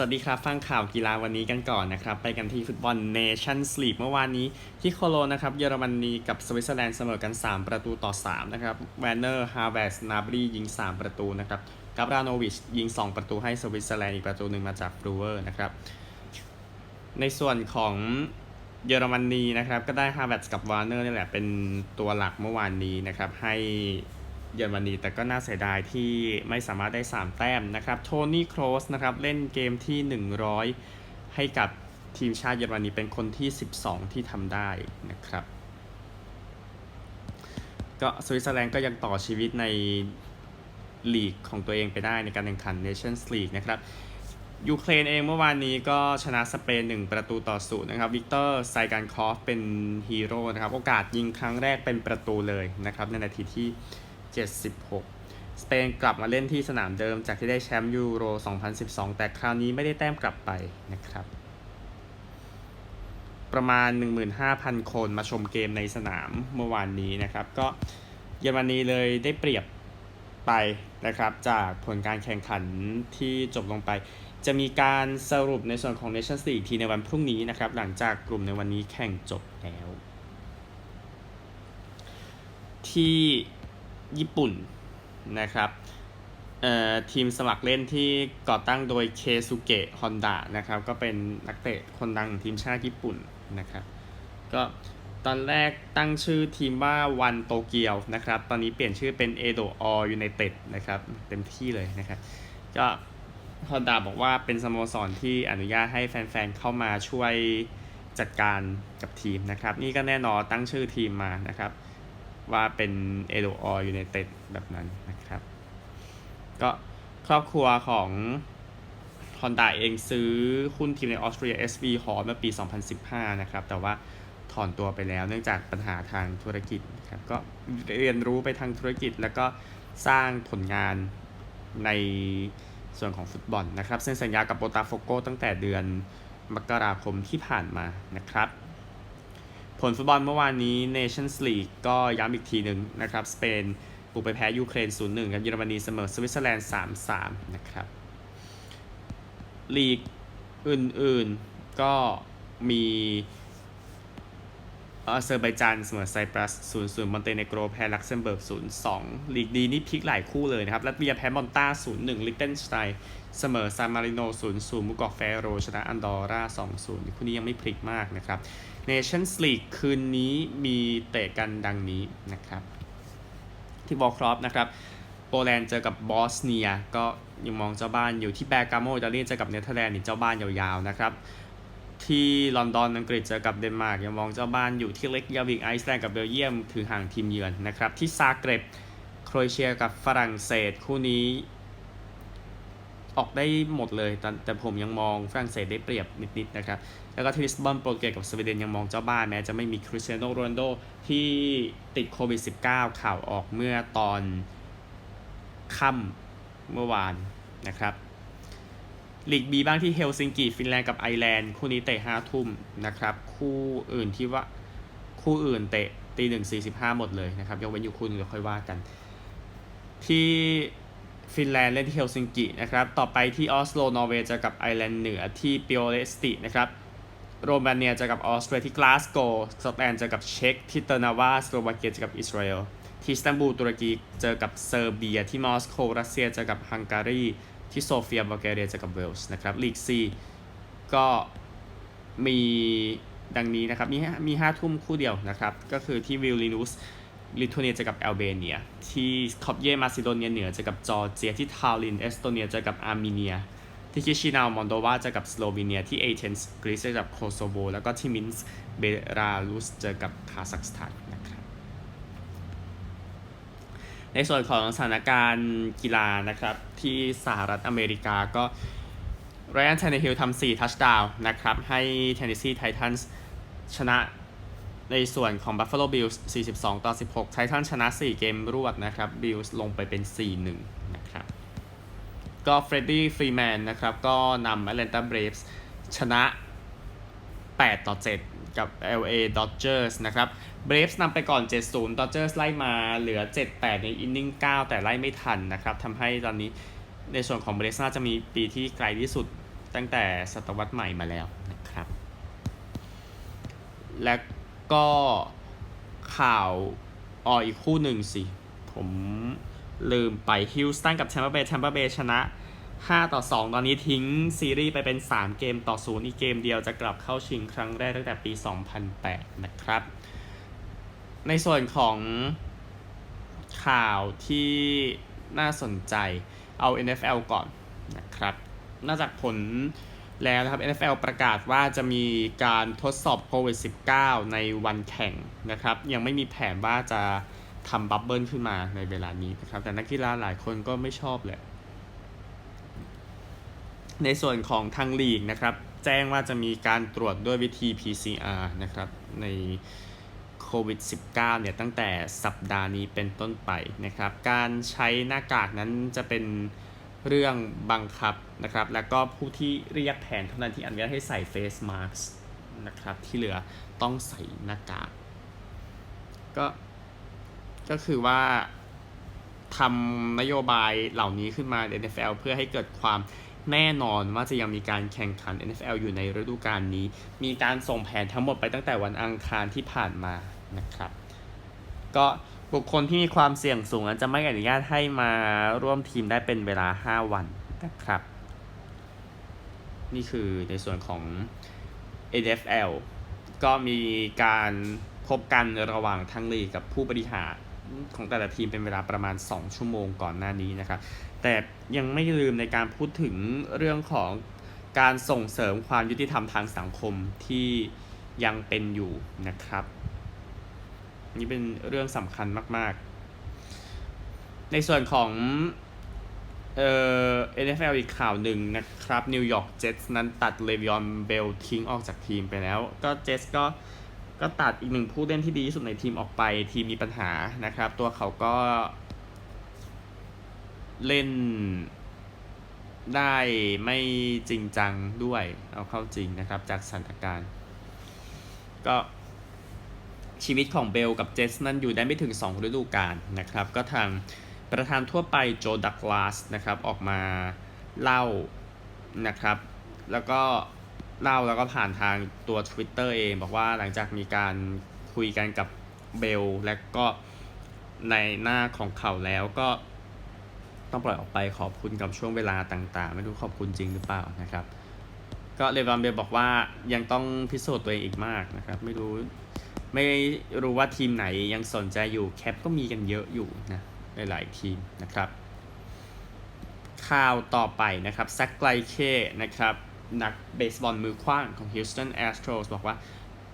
สวัสดีครับ ฟังข่าวกีฬาวันนี้กันก่อนนะครับ ไปกันที่ฟุตบอลเนชั่นสลีกเมื่อวานนี้ที่โคโลนะครับ เยอรมนีกับสวิตเซอร์แลนด์เสมอกัน 3 ประตูต่อ 3 นะครับแวนเนอร์ฮาร์เวสนาบรียิง 3 ประตูนะครับกาบราโนวิชยิง 2 ประตูให้สวิตเซอร์แลนด์อีกประตูหนึ่งมาจากบรูเวอร์นะครับ ในส่วนของเยอรมนีนะครับ ก็ได้ฮาร์เวสกับวาร์เนอร์นี่แหละเป็นตัวหลักเมื่อวานนี้นะครับให้ เยอรมนีแต่ก็น่าเสียดายที่ไม่สามารถได้ 3 แต้มนะครับโทนี่โครสนะครับเล่นเกมที่ 100 ให้กับทีมชาติเยอรมนีเป็นคนที่ 12 ที่ทำได้นะครับ ก็สวิตเซอร์แลนด์ก็ยังต่อชีวิตในลีกของตัวเองไปได้ในการแข่งขัน Nations League นะครับยูเครนเองเมื่อวานนี้ก็ชนะสเปน 1 ประตูต่อศูนย์นะครับวิกเตอร์ไซการคอฟเป็นฮีโร่นะครับ โอกาสยิงครั้งแรกเป็นประตูเลยนะครับ ในนาทีที่ 76 สเปนกลับมาเล่นที่สนามเดิมจากที่ได้แชมป์ยูโร 2012 แต่คราวนี้ไม่ได้แต้มกลับไปนะครับ ประมาณ 15,000 คนมาชมเกมในสนามเมื่อวานนี้นะครับ ก็เยอรมนีเลยได้เปรียบไปนะครับ จากผลการแข่งขันที่จบลงไป จะมีการสรุปในส่วนของ Nations League ทีในวันพรุ่งนี้นะครับ หลังจากกลุ่มในวันนี้แข่งจบแล้ว ที่ ญี่ปุ่นนะครับทีมสมัครเล่นที่ก่อตั้งโดยเคซุเกะฮอนดะนะครับ ก็เป็นนักเตะคนดังของทีมชาติญี่ปุ่นนะครับ ก็ตอนแรกตั้งชื่อทีมว่าวันโตเกียวนะครับ ตอนนี้เปลี่ยนชื่อเป็นเอโดอยูไนเต็ดนะครับ เต็มที่เลยนะครับ ก็ฮอนดาบอกว่าเป็นสโมสรที่อนุญาตให้แฟนๆ เข้ามาช่วยจัดการกับทีมนะครับ นี่ก็แน่นอนตั้งชื่อทีมมานะครับ ว่าเป็นเอโดอยูไนเต็ดแบบนั้นนะครับ ก็ครอบครัวของฮอนดาเองซื้อหุ้นทีมในออสเตรีย SV Hall เมื่อปี 2015 นะครับ แต่ว่าถอนตัวไปแล้วเนื่องจากปัญหาทางธุรกิจครับก็เรียนรู้ไปทางธุรกิจแล้วก็สร้างผลงานในส่วนของฟุตบอลนะครับเซ็นสัญญากับโบตาโฟโกตั้งแต่เดือนมกราคมที่ผ่านมานะครับ ผลฟุตบอลเมื่อวานนี้ Nations League ก็ย้ำอีกทีหนึ่งนะครับ สเปนบุกไปแพ้ยูเครน 0-1กับเยอรมนีเสมอสวิตเซอร์แลนด์ 3-3 นะครับ ลีกอื่นๆก็มีอาเซอร์ไบจานเสมอไซปรัส 0-0 มอนเตเนโกรแพ้ลักเซมเบิร์ก 0-2 ลีกดีนี่พลิกหลายคู่เลยนะครับ ลัตเวียแพ้มอนตา0-1 ลิกเทนสไตน์เสมอซานมาริโน 0-0 มุกอกแฟโรชนะอันดอร่า 2-0 คู่นี้ยังไม่พลิกมากนะครับ Nations League คืนนี้มีเตะกันดังนี้นะครับ ที่บอลครอปนะครับ โปแลนด์เจอกับบอสเนีย ก็ยังมองเจ้าบ้านอยู่ที่แบกาโมอิตาลีเจอกับเนเธอร์แลนด์นี่เจ้าบ้านยาวๆนะครับ ที่ลอนดอนอังกฤษเจอกับเดนมาร์กยังมองเจ้าบ้านอยู่ที่เล็กยาวิกไอซ์แลนด์กับเบลเยียม ถือห่างทีมเยือนนะครับ ที่ซาเกร็บโครเอเชียกับฝรั่งเศสคู่นี้ ออกได้หมดเลยแต่แต่ผมยังมองฝรั่งเศสได้เปรียบนิดๆนะครับ แล้วก็ที่ลิสบอนโปรเกสกับสวีเดนยังมองเจ้าบ้านแม้จะไม่มีคริสเตียโนโรนโดที่ติดโควิด -19 ข่าวออกเมื่อตอนค่ำเมื่อวานนะครับลีกบีบ้างที่เฮลซิงกิฟินแลนด์กับไอร์แลนด์คู่นี้เตะห้าทุ่มนะครับ คู่อื่นที่ว่าคู่อื่นเตะตีหนึ่งสี่สิบห้าหมดเลยนะครับยกเว้นอยู่คู่นึงเดี๋ยวค่อยว่ากัน ที่ ฟินแลนด์เล่นที่เฮลซิงกินะครับ ต่อไปที่ออสโลนอร์เวย์เจอกับไอร์แลนด์เหนือที่ปิโอเลสตินะครับโรมาเนียเจอกับออสเตรียที่กลาสโกว์สแตนเจอกับเช็กที่เตอร์นาวาสโลวาเกียเจอกับอิสราเอลที่สตันบูลตุรกีเจอกับเซอร์เบีย ที่มอสโกรัสเซียเจอกับฮังการีที่โซเฟียบัลแกเรียเจอกับเวลส์นะครับลีกซีก็มีดังนี้นะครับ มีมีห้าทุ่มคู่เดียวนะครับ ก็คือที่วิลลินุส ลิทัวเนียเจอกับแอลเบเนีย ที่คอปเยมาซิโดเนียเหนือเจอกับจอร์เจียที่ทาลินเอสโตเนียเจอกับอาร์เมเนีย ที่คิชินาวมอนโดวาเจอกับสโลวีเนีย ที่เอเธนส์กรีซเจอกับโคโซโวแล้วก็ที่มินส์เบลารุสเจอกับคาซัคสถานนะครับในส่วนของสถานการณ์กีฬานะครับ ที่สหรัฐอเมริกาก็ไรอันเทนเนฮิลทำ4ทัชดาวน์นะครับ ให้เทนเนสซีไททันส์ชนะ ในส่วนของ Buffalo Bills 42 ต่อ 16 ไททันชนะ 4 เกมรวดนะครับ Bills ลงไปเป็น 4-1 นะครับ ก็เฟรดดี้ฟรีแมนนะครับ ก็นำ Atlanta Braves ชนะ 8 ต่อ 7 กับ LA Dodgers นะครับ Braves นำไปก่อน 7-0 Dodgers ไล่มาเหลือ 7-8 ในอินนิ่ง 9 แต่ไล่ไม่ทันนะครับทำให้ตอนนี้ในส่วนของ Braves น่าจะมีปีที่ไกลที่สุดตั้งแต่ศตวรรษใหม่มาแล้วนะครับ และ ก็ข่าวอออีกคู่หนึ่งสิ ผมลืมไปฮิลสตันกับแชมเปอร์เบย์แชมเปอร์เบย์ชนะ 5 ต่อ 2 ตอนนี้ทิ้งซีรีส์ไปเป็น 3 เกมต่อ 0 อีกเกมเดียวจะกลับเข้าชิงครั้งแรกตั้งแต่ปี 2008 นะครับ ในส่วนของข่าวที่น่าสนใจเอา NFL ก่อนนะครับนอกจากผล แล้วนะครับ NFL ประกาศว่าจะมีการทดสอบโควิด -19 ในวันแข่งนะครับ ยังไม่มีแผนว่าจะทำบับเบิลขึ้นมาในเวลานี้นะครับ แต่นักกีฬาหลายคนก็ไม่ชอบแหละ ในส่วนของทางลีกนะครับ แจ้งว่าจะมีการตรวจด้วยวิธี PCR นะครับ ในโควิด -19 เนี่ยตั้งแต่สัปดาห์นี้เป็นต้นไปนะครับ การใช้หน้ากากนั้นจะเป็น เรื่องบังคับนะครับ แล้วก็ผู้ที่เรียกแผนเท่านั้นที่อนุญาตให้ใส่เฟสมาสก์นะครับ ที่เหลือต้องใส่หน้ากากก็ก็คือว่าทำนโยบายเหล่านี้ขึ้นมาใน NFL เพื่อให้เกิดความแน่นอนว่าจะยังมีการแข่งขัน NFL อยู่ในฤดูกาลนี้ มีการส่งแผนทั้งหมดไปตั้งแต่วันอังคารที่ผ่านมานะครับ ก็ บุคคลที่มีความเสี่ยงสูงนั้นจะไม่อนุญาตให้มาร่วมทีมได้เป็นเวลา 5 วันนะครับ นี่คือในส่วนของ NFL ก็มีการพบกันระหว่างทั้งลีกกับผู้บริหารของแต่ละทีมเป็นเวลาประมาณ 2 ชั่วโมงก่อนหน้านี้นะครับ แต่ยังไม่ลืมในการพูดถึงเรื่องของการส่งเสริมความยุติธรรมทางสังคมที่ยังเป็นอยู่นะครับ นี่เป็นเรื่องสำคัญมาก ๆ ในส่วนของเอ่อ NFL อีกข่าวหนึ่งนะครับนิวยอร์กเจ็ตส์นั้นตัดเลวิออนเบลทิ้งออกจากทีมไปแล้ว ก็เจ็ตส์ก็ก็ตัดอีกหนึ่งผู้เล่นที่ดีที่สุดในทีมออกไป ทีมมีปัญหานะครับ ตัวเขาก็เล่นได้ไม่จริงจังด้วย เอาเข้าจริงนะครับจากสถานการณ์ ก็ ชีวิตของเบลกับเจสนั้นอยู่ได้ไม่ถึง 2 ฤดูกาลนะครับ ก็ทางประธานทั่วไปโจดักลาสนะครับออกมาเล่านะครับ แล้วก็เล่าแล้วก็ผ่านทางตัว Twitter เอง บอกว่าหลังจากมีการคุยกันกับเบลและก็ในหน้าของเขาแล้วก็ต้องปล่อยออกไปขอบคุณกับช่วงเวลาต่างๆ ไม่รู้ขอบคุณจริงหรือเปล่านะครับ ก็เลวานเบลบอกว่ายังต้องพิสูจน์ตัวเองอีกมากนะครับ ไม่รู้ ไม่รู้ว่าทีมไหนยังสนใจอยู่แคปก็มีกันเยอะอยู่นะหลายๆทีมนะครับ ข่าวต่อไปนะครับแซคไกลเคนะครับ นักเบสบอลมือขว้างของ Houston Astros บอกว่า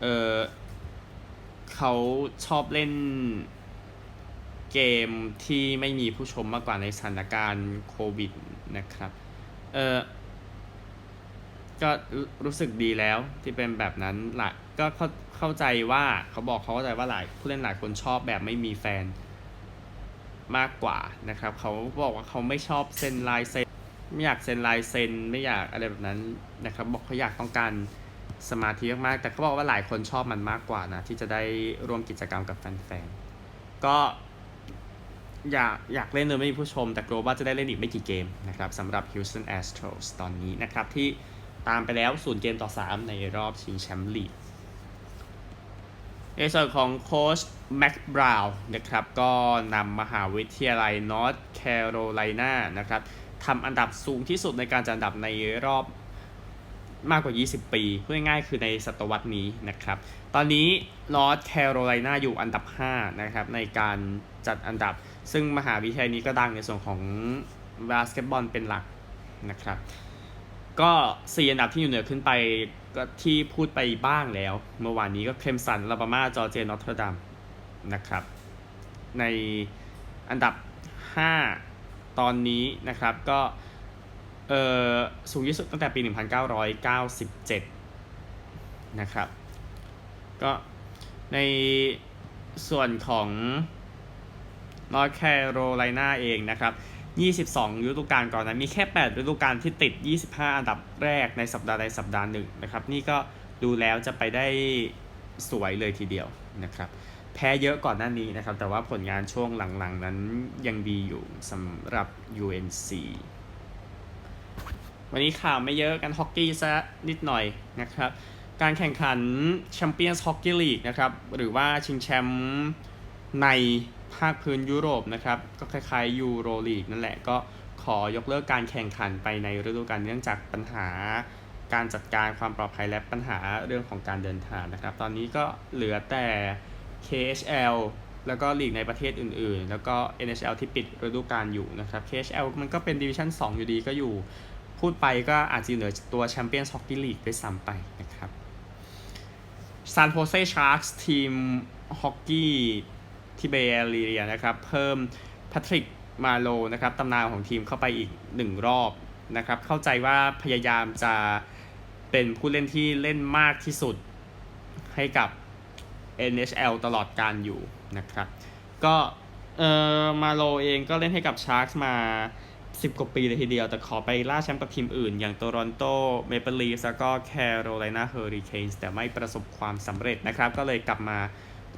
เออเขาชอบเล่นเกมที่ไม่มีผู้ชมมากกว่าในสถานการณ์โควิดนะครับ เออก็รู้รู้สึกดีแล้วที่เป็นแบบนั้นหละก็เข้า เข้าใจว่าเขาบอกเขาเข้าใจว่าหลายผู้เล่นหลายคนชอบแบบไม่มีแฟนมากกว่านะครับเขาบอกว่าเขาไม่ชอบเซ็นลายเซ็นไม่อยากเซ็นลายเซ็นไม่อยากอะไรแบบนั้นนะครับบอกเขาอยากต้องการสมาธิมากๆแต่เขาบอกว่าหลายคนชอบมันมากกว่านะที่จะได้ร่วมกิจกรรมกับแฟนๆก็อยากอยากเล่นโดยไม่มีผู้ชม แต่กลัวว่าจะได้เล่นอีกไม่กี่เกมนะครับสำหรับ Houston Astros ตอนนี้นะครับที่ตามไปแล้ว 0 เกมต่อ 3 ในรอบชิงแชมป์ลีก ในส่วนของโค้ชแม็กบราวน์นะครับก็นำมหาวิทยาลัยนอร์ทแคโรไลนานะครับทำอันดับสูงที่สุดในการจัดอันดับในรอบมากกว่า 20 ปีพูดง่ายๆคือในศตวรรษนี้นะครับ ตอนนี้นอร์ทแคโรไลนาอยู่อันดับ 5 นะครับในการจัดอันดับ ซึ่งมหาวิทยาลัยนี้ก็ดังในส่วนของบาสเกตบอลเป็นหลักนะครับ ก็สี่อันดับที่อยู่เหนือขึ้นไป ก็ที่พูดไปบ้างแล้ว เมื่อวานนี้ก็เคลมสันลาบามาจอร์เจนอตเทอร์ดัมนะครับ ในอันดับ 5 ตอนนี้นะครับก็เออสูงที่สุดตั้งแต่ปี 1997 นะครับ ก็ในส่วนของนอร์แคโรไลนาเองนะครับ 22ฤดูกาลก่อนนะมีแค่ 8 ฤดูกาลที่ติด 25 อันดับแรกในสัปดาห์ใดสัปดาห์หนึ่งนะครับ นี่ก็ดูแล้วจะไปได้สวยเลยทีเดียวนะครับ แพ้เยอะก่อนหน้านี้นะครับ แต่ว่าผลงานช่วงหลังๆ นั้นยังดีอยู่สำหรับ UNC วันนี้ข่าวไม่เยอะกันฮอกกี้ซะนิดหน่อยนะครับ การแข่งขันแชมเปี้ยนส์ฮอกกี้ลีกนะครับ หรือว่าชิงแชมป์ใน ภาคพื้นยุโรปนะครับ ก็คล้ายๆยูโรลีกนั่นแหละก็ขอยกเลิกการแข่งขันไปในฤดูกาลเนื่องจากปัญหา การจัดการความปลอดภัยและปัญหาเรื่องของการเดินทางนะครับ ตอนนี้ก็เหลือแต่ KHL แล้วก็ลีกในประเทศอื่นๆ แล้วก็ NHL ที่ปิดฤดูกาลอยู่นะครับ KHL มันก็เป็นดิวิชั่น2 อยู่ดีก็อยู่ พูดไปก็อาจจะเหนือตัวแชมเปี้ยนส์ฮอกกี้ลีกด้วยซ้ำไปนะครับซานโ o เซชาร์กส์ทีมฮอกกี้ ที่เบย์เรียนะครับ เพิ่มแพทริกมาโลนะครับตำนานของทีมเข้าไปอีกหนึ่งรอบนะครับ เข้าใจว่าพยายามจะเป็นผู้เล่นที่เล่นมากที่สุดให้กับ NHL ตลอดการอยู่นะครับ ก็เออมาโลเองก็เล่นให้กับชาร์กส์มา 10 กว่าปีเลยทีเดียว แต่ขอไปล่าแชมป์กับทีมอื่น อย่างโตรอนโตเมเปิลลีฟแล้วก็แคโรไลนาเฮอริเคนส์แต่ไม่ประสบความสำเร็จนะครับ ก็เลยกลับมา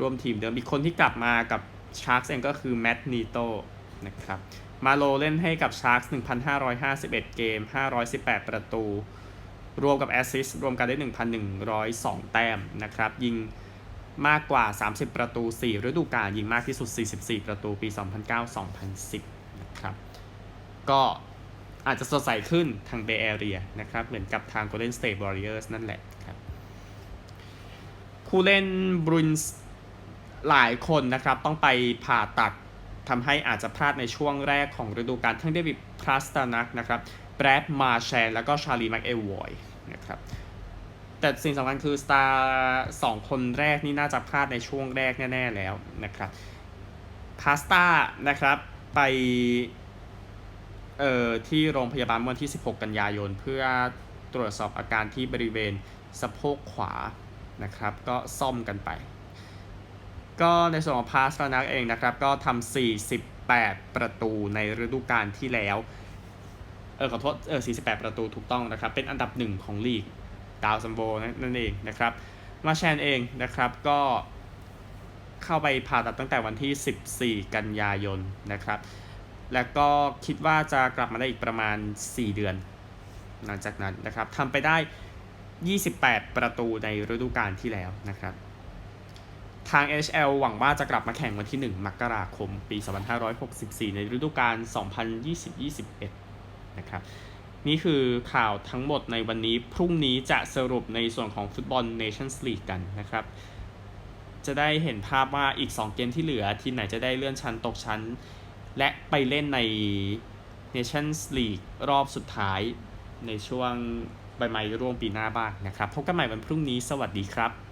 ร่วมทีมเดิม อีกคนที่กลับมากับชาร์กส์เองก็คือแมตต์นีโตนะครับมาโลเล่นให้กับชาร์กส์1,551 เกม 518 ประตู รวมกับแอสซิสต์รวมกันได้ 1,102 แต้มนะครับ ยิงมากกว่า 30 ประตู 4 ฤดูกาลยิงมากที่สุด 44 ประตูปี 2009-2010 นะครับ ก็อาจจะสดใสขึ้นทางเบย์แอเรียนะครับ เหมือนกับทาง Golden State Warriors นั่นแหละครับคู่เล่นบรูนส์ หลายคนนะครับต้องไปผ่าตัดทำให้อาจจะพลาดในช่วงแรกของฤดูกาลทั้งเดวิดพลาสตานักนะครับแบรดมาแชนแล้วก็ชาลีแม็กเอวอยนะครับแต่สิ่งสำคัญคือสตาร์สองคนแรกนี่น่าจะพลาดในช่วงแรกแน่ ๆ แล้วนะครับพาสตานะครับไปเอ่อที่โรงพยาบาลเมื่อวันที่ 16 กันยายน เพื่อตรวจสอบอาการที่บริเวณสะโพกขวานะครับ ก็ซ่อมกันไป ก็ในส่วนของพาสตานักเองนะครับ ก็ทำ48 ประตูในฤดูกาลที่แล้ว เออขอโทษเออ48 ประตูถูกต้องนะครับ เป็นอันดับหนึ่งของลีกดาวซัมโบนั่นเองนะครับ มาแชนเองนะครับก็เข้าไปผ่าตัดตั้งแต่วันที่ 14 กันยายนนะครับ แล้วก็คิดว่าจะกลับมาได้อีกประมาณ 4 เดือน หลังจากนั้นนะครับทำไปได้ 28 ประตูในฤดูกาลที่แล้วนะครับ ทาง HL หวังว่าจะกลับมาแข่งวันที่ 1 มกราคม ปี 2564 ในฤดูกาล 2020-21 นะครับ นี่คือข่าวทั้งหมดในวันนี้ พรุ่งนี้จะสรุปในส่วนของฟุตบอล Nations League กันนะครับ จะได้เห็นภาพว่าอีก 2 เกมที่เหลือ ทีมไหนจะได้เลื่อนชั้นตกชั้น และไปเล่นใน Nations League รอบสุดท้ายในช่วงใบไม้ร่วงปีหน้าบ้างนะครับ พบกันใหม่วันพรุ่งนี้ สวัสดีครับ